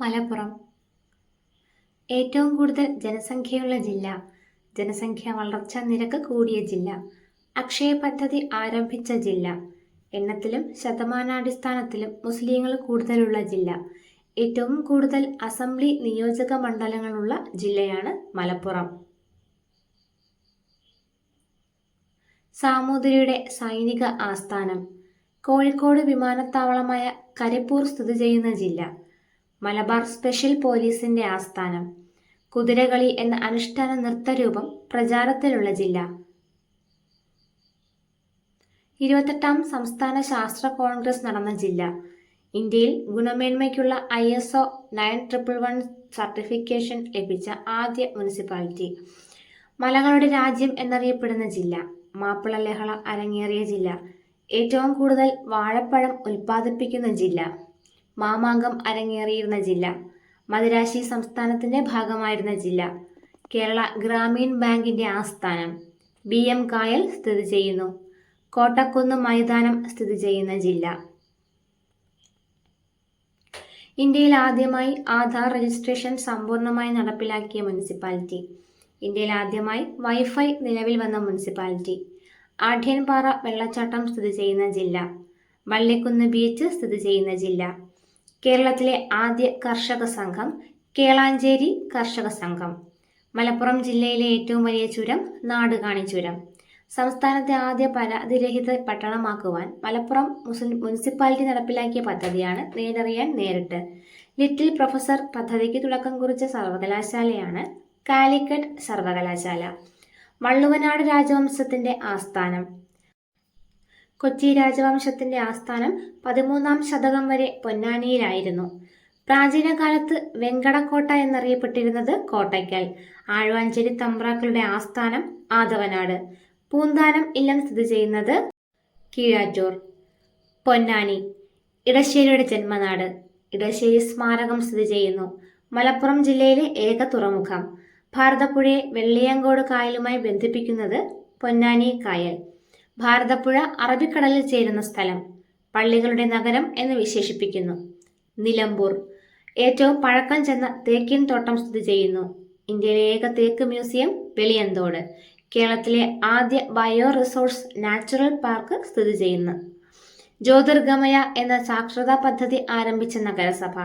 മലപ്പുറം. ഏറ്റവും കൂടുതൽ ജനസംഖ്യയുള്ള ജില്ല ജനസംഖ്യ വളർച്ചാ നിരക്ക് കൂടിയ ജില്ല അക്ഷയ പദ്ധതി ആരംഭിച്ച ജില്ല എണ്ണത്തിലും ശതമാനാടിസ്ഥാനത്തിലും മുസ്ലിങ്ങൾ കൂടുതലുള്ള ജില്ല ഏറ്റവും കൂടുതൽ അസംബ്ലി നിയോജക മണ്ഡലങ്ങളുള്ള ജില്ലയാണ് മലപ്പുറം. സാമൂതിരിയുടെ സൈനിക ആസ്ഥാനം കോഴിക്കോട് വിമാനത്താവളമായ കരിപ്പൂർ സ്ഥിതി ചെയ്യുന്ന ജില്ല മലബാർ സ്പെഷ്യൽ പോലീസിന്റെ ആസ്ഥാനം കുതിരകളി എന്ന അനുഷ്ഠാന നൃത്തരൂപം പ്രചാരത്തിലുള്ള ജില്ല. ഇരുപത്തെട്ടാം സംസ്ഥാന ശാസ്ത്ര കോൺഗ്രസ് നടന്ന ജില്ല. ഇന്ത്യയിൽ ഗുണമേന്മയ്ക്കുള്ള I S O nine triple one certification ലഭിച്ച ആദ്യ മുനിസിപ്പാലിറ്റി. മലകളുടെ രാജ്യം എന്നറിയപ്പെടുന്ന ജില്ല. മാപ്പിള ലഹള അരങ്ങേറിയ ജില്ല. ഏറ്റവും കൂടുതൽ വാഴപ്പഴം ഉൽപ്പാദിപ്പിക്കുന്ന ജില്ല. മാമാങ്കം അരങ്ങേറിയിരുന്ന ജില്ല. മദിരാശി സംസ്ഥാനത്തിന്റെ ഭാഗമായിരുന്ന ജില്ല. കേരള ഗ്രാമീൺ ബാങ്കിന്റെ ആസ്ഥാനം. ബി എം കായൽ സ്ഥിതി ചെയ്യുന്നു. കോട്ടക്കുന്ന് മൈതാനം സ്ഥിതി ചെയ്യുന്ന ജില്ല. ഇന്ത്യയിൽ ആദ്യമായി ആധാർ രജിസ്ട്രേഷൻ സമ്പൂർണമായി നടപ്പിലാക്കിയ മുനിസിപ്പാലിറ്റി. ഇന്ത്യയിൽ ആദ്യമായി വൈഫൈ നിലവിൽ വന്ന മുനിസിപ്പാലിറ്റി. ആഢ്യൻപാറ വെള്ളച്ചാട്ടം സ്ഥിതി ചെയ്യുന്ന ജില്ല. വള്ളിക്കുന്ന് ബീച്ച് സ്ഥിതി ചെയ്യുന്ന ജില്ല. കേരളത്തിലെ ആദ്യ കർഷക സംഘം കേളാഞ്ചേരി കർഷക സംഘം. മലപ്പുറം ജില്ലയിലെ ഏറ്റവും വലിയ ചുരം നാടുകാണി ചുരം. സംസ്ഥാനത്തെ ആദ്യ പരാതിരഹിത പട്ടണമാക്കുവാൻ മലപ്പുറം മുനിസിപ്പാലിറ്റി നടപ്പിലാക്കിയ പദ്ധതിയാണ് നേരറിയാൻ നേരിട്ട്. ലിറ്റിൽ പ്രൊഫസർ പദ്ധതിക്ക് തുടക്കം കുറിച്ച സർവകലാശാലയാണ് കാലിക്കറ്റ് സർവകലാശാല. വള്ളുവനാട് രാജവംശത്തിന്റെ ആസ്ഥാനം. കൊച്ചി രാജവംശത്തിന്റെ ആസ്ഥാനം പതിമൂന്നാം ശതകം വരെ പൊന്നാനിയിലായിരുന്നു. പ്രാചീന കാലത്ത് വെങ്കടക്കോട്ട എന്നറിയപ്പെട്ടിരുന്നത് കോട്ടയ്ക്കൽ. ആഴ്വാഞ്ചേരി തമ്പ്രാക്കളുടെ ആസ്ഥാനം ആദവനാട്. പൂന്താനം ഇല്ലം സ്ഥിതി ചെയ്യുന്നത് കീഴാറ്റൂർ. പൊന്നാനി ഇടശ്ശേരിയുടെ ജന്മനാട്. ഇടശ്ശേരി സ്മാരകം സ്ഥിതി ചെയ്യുന്നു. മലപ്പുറം ജില്ലയിലെ ഏക തുറമുഖം. ഭാരതപ്പുഴയെ വെള്ളിയങ്കോട് കായലുമായി ബന്ധിപ്പിക്കുന്നത് പൊന്നാനി കായൽ. ഭാരതപ്പുഴ അറബിക്കടലിൽ ചേരുന്ന സ്ഥലം പള്ളികളുടെ നഗരം എന്ന് വിശേഷിപ്പിക്കുന്നു. നിലമ്പൂർ. ഏറ്റവും പഴക്കം ചെന്ന തേക്കിൻ തോട്ടം സ്ഥിതി ചെയ്യുന്നു. ഇന്ത്യയിലെ ഏക തേക്ക് മ്യൂസിയം വെളിയന്തോട്. കേരളത്തിലെ ആദ്യ ബയോ റിസോഴ്സ് നാച്ചുറൽ പാർക്ക് സ്ഥിതി ചെയ്യുന്നു. ജ്യോതിർഗമയ എന്ന സാക്ഷരതാ പദ്ധതി ആരംഭിച്ച നഗരസഭ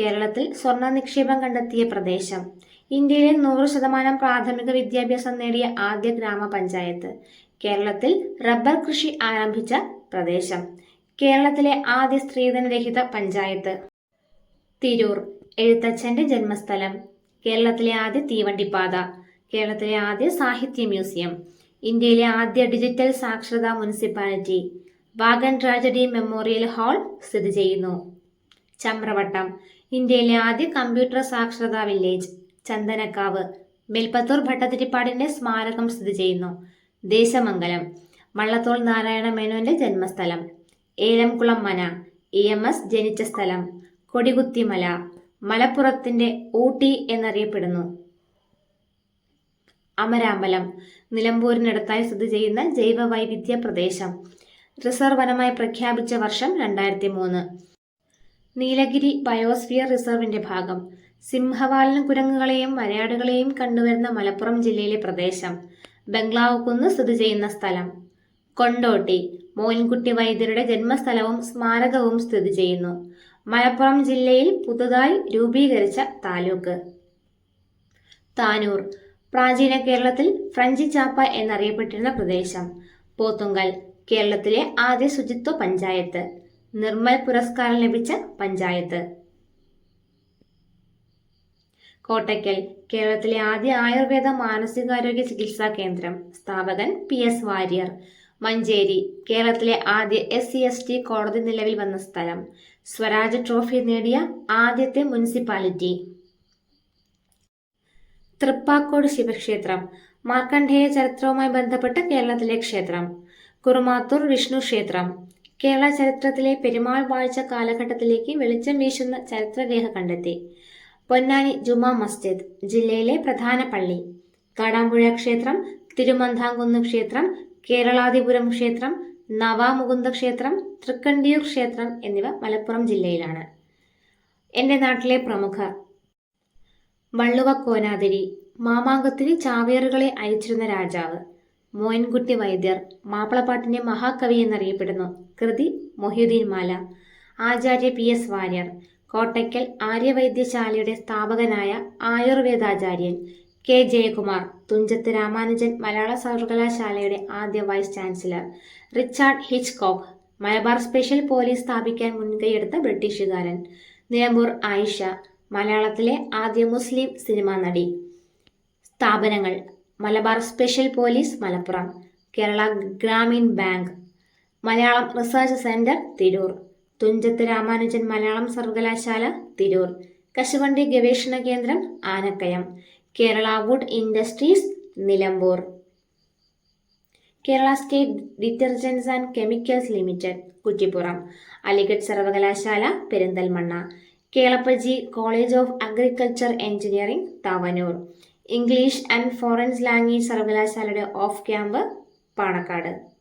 കേരളത്തിൽ സ്വർണ നിക്ഷേപം കണ്ടെത്തിയ പ്രദേശം. ഇന്ത്യയിലെ നൂറ് ശതമാനം പ്രാഥമിക വിദ്യാഭ്യാസം നേടിയ ആദ്യ ഗ്രാമപഞ്ചായത്ത്. കേരളത്തിൽ റബ്ബർ കൃഷി ആരംഭിച്ച പ്രദേശം. കേരളത്തിലെ ആദ്യ സ്ത്രീധനരഹിത പഞ്ചായത്ത്. തിരൂർ എഴുത്തച്ഛന്റെ ജന്മസ്ഥലം. കേരളത്തിലെ ആദ്യ തീവണ്ടിപ്പാത. കേരളത്തിലെ ആദ്യ സാഹിത്യ മ്യൂസിയം. ഇന്ത്യയിലെ ആദ്യ ഡിജിറ്റൽ സാക്ഷരതാ municipality. Wagon tragedy memorial hall സ്ഥിതി ചെയ്യുന്നു. ചമ്രവട്ടം. ഇന്ത്യയിലെ ആദ്യ കമ്പ്യൂട്ടർ സാക്ഷരതാ വില്ലേജ്. ചന്ദനക്കാവ്. മേൽപ്പത്തൂർ ഭട്ടതിരിപ്പാടിന്റെ സ്മാരകം സ്ഥിതി ചെയ്യുന്നു. ദേശമംഗലം. വള്ളത്തോൾ നാരായണ മേനോന്റെ ജന്മസ്ഥലം. Elamkulam Mana. E M S ജനിച്ച സ്ഥലം. കൊടികുത്തിമല. മലപ്പുറത്തിന്റെ ഊട്ടി എന്നറിയപ്പെടുന്നു. അമരാമ്പലം. നിലമ്പൂരിനടുത്തായി സ്ഥിതി ചെയ്യുന്ന ജൈവ വൈവിധ്യ പ്രദേശം. റിസർവ് വനമായി പ്രഖ്യാപിച്ച വർഷം രണ്ടായിരത്തി മൂന്ന് നീലഗിരി ബയോസ്ഫിയർ റിസർവിന്റെ ഭാഗം. സിംഹവാലൻ കുരങ്ങുകളെയും വരയാടുകളെയും കണ്ടുവരുന്ന മലപ്പുറം ജില്ലയിലെ പ്രദേശം. ബംഗ്ലാവ് കുന്ന് സ്ഥിതി ചെയ്യുന്ന സ്ഥലം. കൊണ്ടോട്ടി മോയിൻകുട്ടി വൈദ്യരുടെ ജന്മസ്ഥലവും സ്മാരകവും സ്ഥിതി ചെയ്യുന്നു. മലപ്പുറം ജില്ലയിൽ പുതുതായി രൂപീകരിച്ച താലൂക്ക്. താനൂർ പ്രാചീന കേരളത്തിൽ ഫ്രഞ്ച് ചാപ്പ എന്നറിയപ്പെട്ടിരുന്ന പ്രദേശം. പോത്തുങ്കൽ കേരളത്തിലെ ആദ്യ ശുചിത്വ പഞ്ചായത്ത്. നിർമ്മൽ പുരസ്കാരം ലഭിച്ച പഞ്ചായത്ത്. കോട്ടയ്ക്കൽ കേരളത്തിലെ ആദ്യ ആയുർവേദ മാനസികാരോഗ്യ ചികിത്സാ കേന്ദ്രം. സ്ഥാപകൻ പി എസ് വാര്യർ. മഞ്ചേരി കേരളത്തിലെ ആദ്യ എസ് സി എസ് ടി കോടതി നിലവിൽ വന്ന സ്ഥലം. സ്വരാജ് ട്രോഫി നേടിയ ആദ്യത്തെ മുനിസിപ്പാലിറ്റി. തൃപ്പാക്കോട് ശിവക്ഷേത്രം. മാർക്കണ്ഡേയ ചരിത്രവുമായി ബന്ധപ്പെട്ട കേരളത്തിലെ ക്ഷേത്രം. കുറുമാത്തൂർ വിഷ്ണു ക്ഷേത്രം. കേരള ചരിത്രത്തിലെ പെരുമാൾ വാഴ്ച കാലഘട്ടത്തിലേക്ക് വെളിച്ചം വീശുന്ന ചരിത്രരേഖ കണ്ടെത്തി. പൊന്നാനി ജുമാ മസ്ജിദ് ജില്ലയിലെ പ്രധാന പള്ളി. കാടാമ്പുഴ ക്ഷേത്രം തിരുമന്താംകുന്ന് ക്ഷേത്രം കേരളാതിപുരം ക്ഷേത്രം നവാമുകുന്ദ ക്ഷേത്രം തൃക്കണ്ടിയൂർ ക്ഷേത്രം എന്നിവ മലപ്പുറം ജില്ലയിലാണ്. എന്റെ നാട്ടിലെ പ്രമുഖർ വള്ളുവ കോനാതിരി മാമാങ്കത്തിന് ചാവേറുകളെ അയച്ചിരുന്ന രാജാവ് മോയൻകുട്ടി വൈദ്യർ മാപ്പിളപ്പാട്ടിന്റെ മഹാകവി എന്നറിയപ്പെടുന്നു കൃതി മൊഹ്യുദ്ദീൻ മാല ആചാര്യ പി എസ് വാര്യർ കോട്ടയ്ക്കൽ ആര്യവൈദ്യശാലയുടെ സ്ഥാപകനായ ആയുർവേദാചാര്യൻ കെ ജയകുമാർ തുഞ്ചത്ത് രാമാനുജൻ മലയാള സർവകലാശാലയുടെ ആദ്യ vice chancellor Richard Hitchcock Malabar special police സ്ഥാപിക്കാൻ മുൻകൈയെടുത്ത ബ്രിട്ടീഷുകാരൻ നിലമ്പൂർ ആയിഷ മലയാളത്തിലെ ആദ്യ മുസ്ലിം സിനിമാ നടി. സ്ഥാപനങ്ങൾ Malabar special police Malappuram Kerala Gramin bank Malayalam research centre Tirur. Thunchath Ramanujan Malayalam സർവകലാശാല തിരൂർ. കശുവണ്ടി ഗവേഷണ കേന്ദ്രം Anakkayam. Kerala wood industries Nilambur. Kerala state detergents and chemicals limited Kuttippuram. Aligarh സർവകലാശാല Perinthalmanna. Kelappaji college of agriculture engineering Tavanur. English and foreign language സർവകലാശാലയുടെ off camp Panakkad.